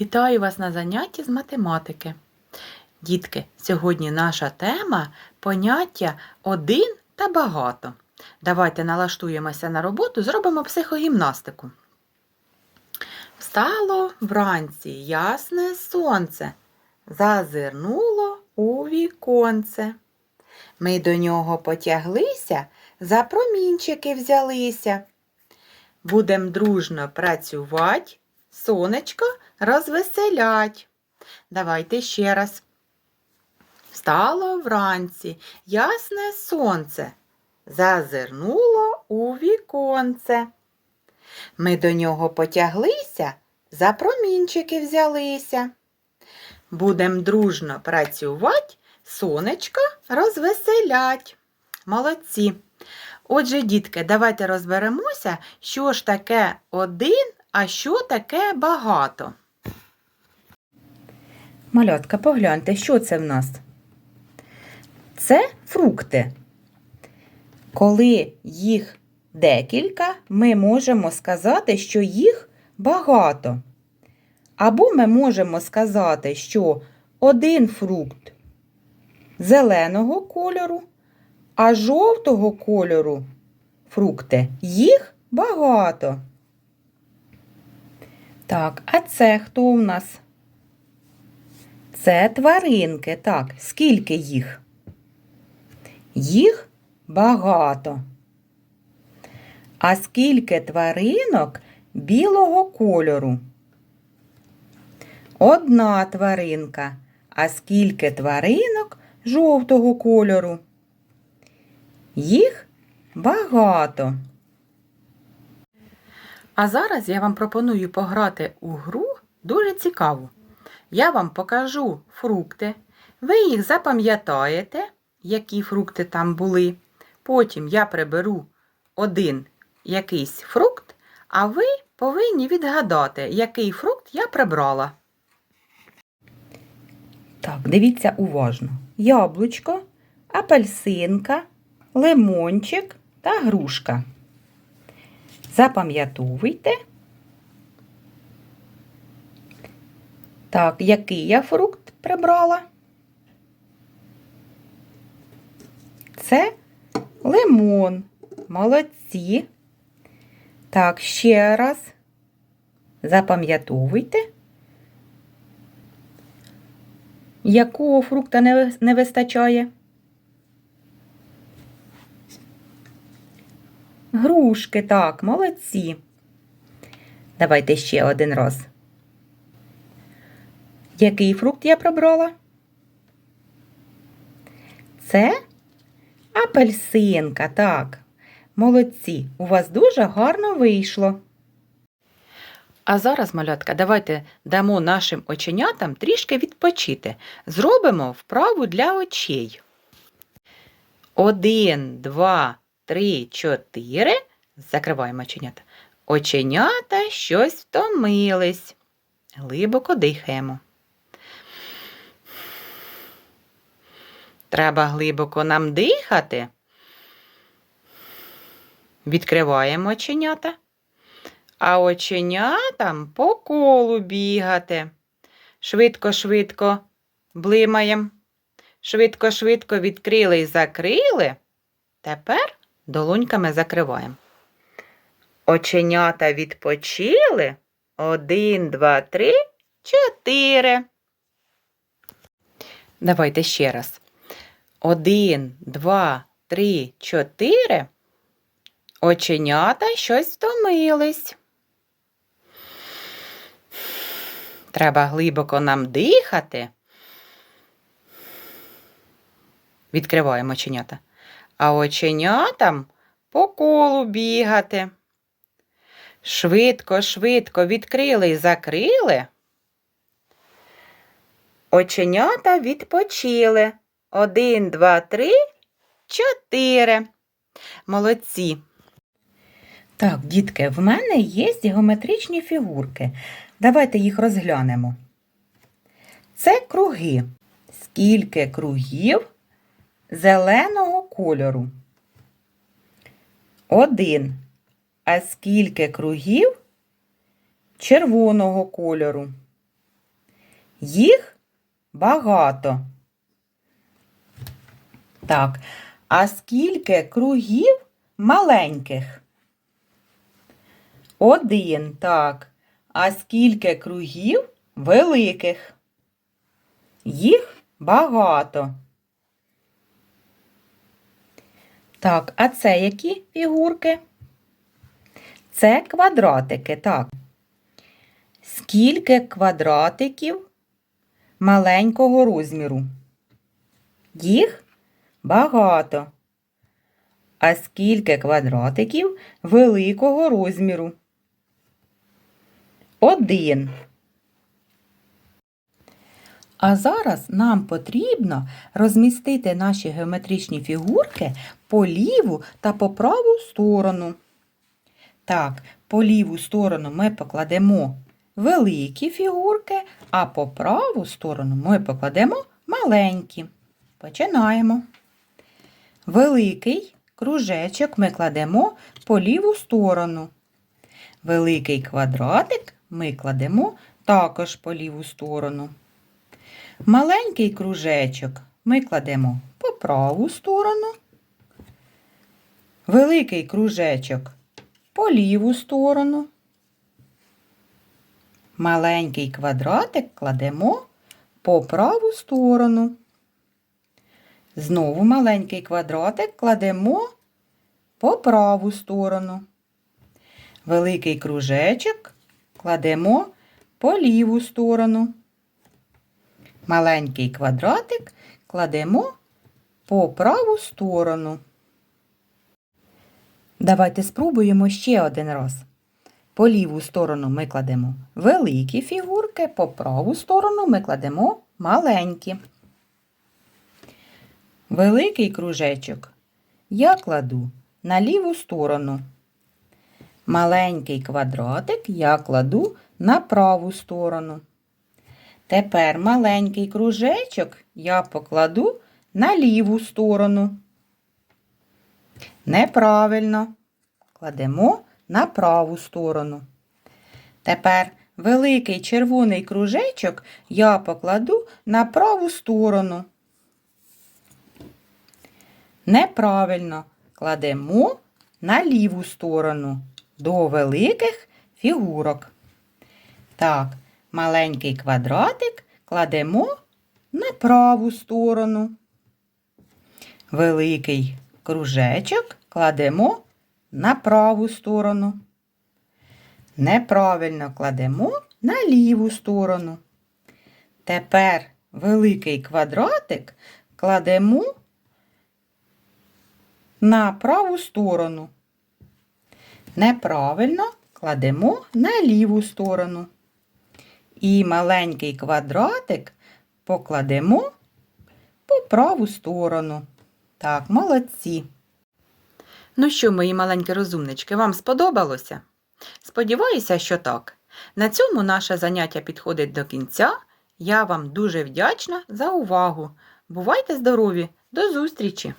Вітаю вас на занятті з математики. Дітки, сьогодні наша тема поняття один та багато. Давайте налаштуємося на роботу, зробимо психогімнастику. Встало вранці ясне сонце, зазирнуло у віконце. Ми до нього потяглися, за промінчики взялися. Будем дружно працювати, сонечко розвеселять. Давайте ще раз. Встало вранці ясне сонце, зазирнуло у віконце. Ми до нього потяглися, за промінчики взялися. Будем дружно працювати, сонечко розвеселять. Молодці. Отже, дітки, давайте розберемося, що ж таке один, а що таке багато. Малятка, погляньте, що це в нас? Це фрукти. Коли їх декілька, ми можемо сказати, що їх багато. Або ми можемо сказати, що один фрукт зеленого кольору, а жовтого кольору фрукти їх багато. Так, а це хто у нас? Це тваринки. Так, скільки їх? Їх багато. А скільки тваринок білого кольору? Одна тваринка. А скільки тваринок жовтого кольору? Їх багато. А зараз я вам пропоную пограти у гру дуже цікаву. Я вам покажу фрукти. Ви їх запам'ятаєте, які фрукти там були. Потім я приберу один якийсь фрукт, а ви повинні відгадати, який фрукт я прибрала. Так, дивіться уважно. Яблучко, апельсинка, лимончик та грушка. Запам'ятовуйте. Так, який я фрукт прибрала? Це лимон. Молодці. Так, ще раз. Запам'ятовуйте. Якого фрукта не вистачає? Грушки, так, молодці. Давайте ще один раз. Який фрукт я пробрала? Це апельсинка, так. Молодці, у вас дуже гарно вийшло. А зараз, малятка, давайте дамо нашим оченятам трішки відпочити. Зробимо вправу для очей. Один, два, три, чотири. Закриваємо оченята. Оченята щось втомились. Глибоко дихаємо. Треба глибоко нам дихати. Відкриваємо оченята. А оченятам по колу бігати. Швидко-швидко блимаємо. Швидко-швидко відкрили і закрили. Тепер долоньками закриваємо. Оченята відпочили. Один, два, три, чотири. Давайте ще раз. Один, два, три, чотири. Оченята щось втомились. Треба глибоко нам дихати. Відкриваємо оченята. А оченятам по колу бігати. Швидко, швидко відкрили і закрили. Оченята відпочили. Один, два, три, чотири. Молодці. Так, дітки, в мене є геометричні фігурки. Давайте їх розглянемо. Це круги. Скільки кругів зеленого кольору? Один. А скільки кругів червоного кольору? Їх багато. Так, а скільки кругів маленьких? Один, так. А скільки кругів великих? Їх багато. Так, а це які фігурки? Це квадратики, так. Скільки квадратиків маленького розміру? Їх багато. А скільки квадратиків великого розміру? Один. А зараз нам потрібно розмістити наші геометричні фігурки по ліву та по праву сторону. Так, по ліву сторону ми покладемо великі фігурки, а по праву сторону ми покладемо маленькі. Починаємо. Великий кружечок ми кладемо по ліву сторону. Великий квадратик ми кладемо також по ліву сторону. Маленький кружечок ми кладемо по праву сторону. Великий кружечок по ліву сторону. Маленький квадратик кладемо по праву сторону. Знову маленький квадратик кладемо по праву сторону. Великий кружечок кладемо по ліву сторону. Маленький квадратик кладемо по праву сторону. Давайте спробуємо ще один раз. По ліву сторону ми кладемо великі фігурки, по праву сторону ми кладемо маленькі. Великий кружечок я кладу на ліву сторону. Маленький квадратик я кладу на праву сторону. Тепер маленький кружечок я покладу на ліву сторону. Неправильно. Кладемо на праву сторону. Тепер великий червоний кружечок я покладу на праву сторону. Неправильно кладемо на ліву сторону до великих фігурок. Так, маленький квадратик кладемо на праву сторону. Великий кружечок кладемо на праву сторону. Неправильно кладемо на ліву сторону. Тепер великий квадратик кладемо на праву сторону. Неправильно кладемо на ліву сторону. І маленький квадратик покладемо по праву сторону. Так, молодці. Ну що, мої маленькі розумнички, вам сподобалося? Сподіваюся, що так. На цьому наше заняття підходить до кінця. Я вам дуже вдячна за увагу. Бувайте здорові! До зустрічі!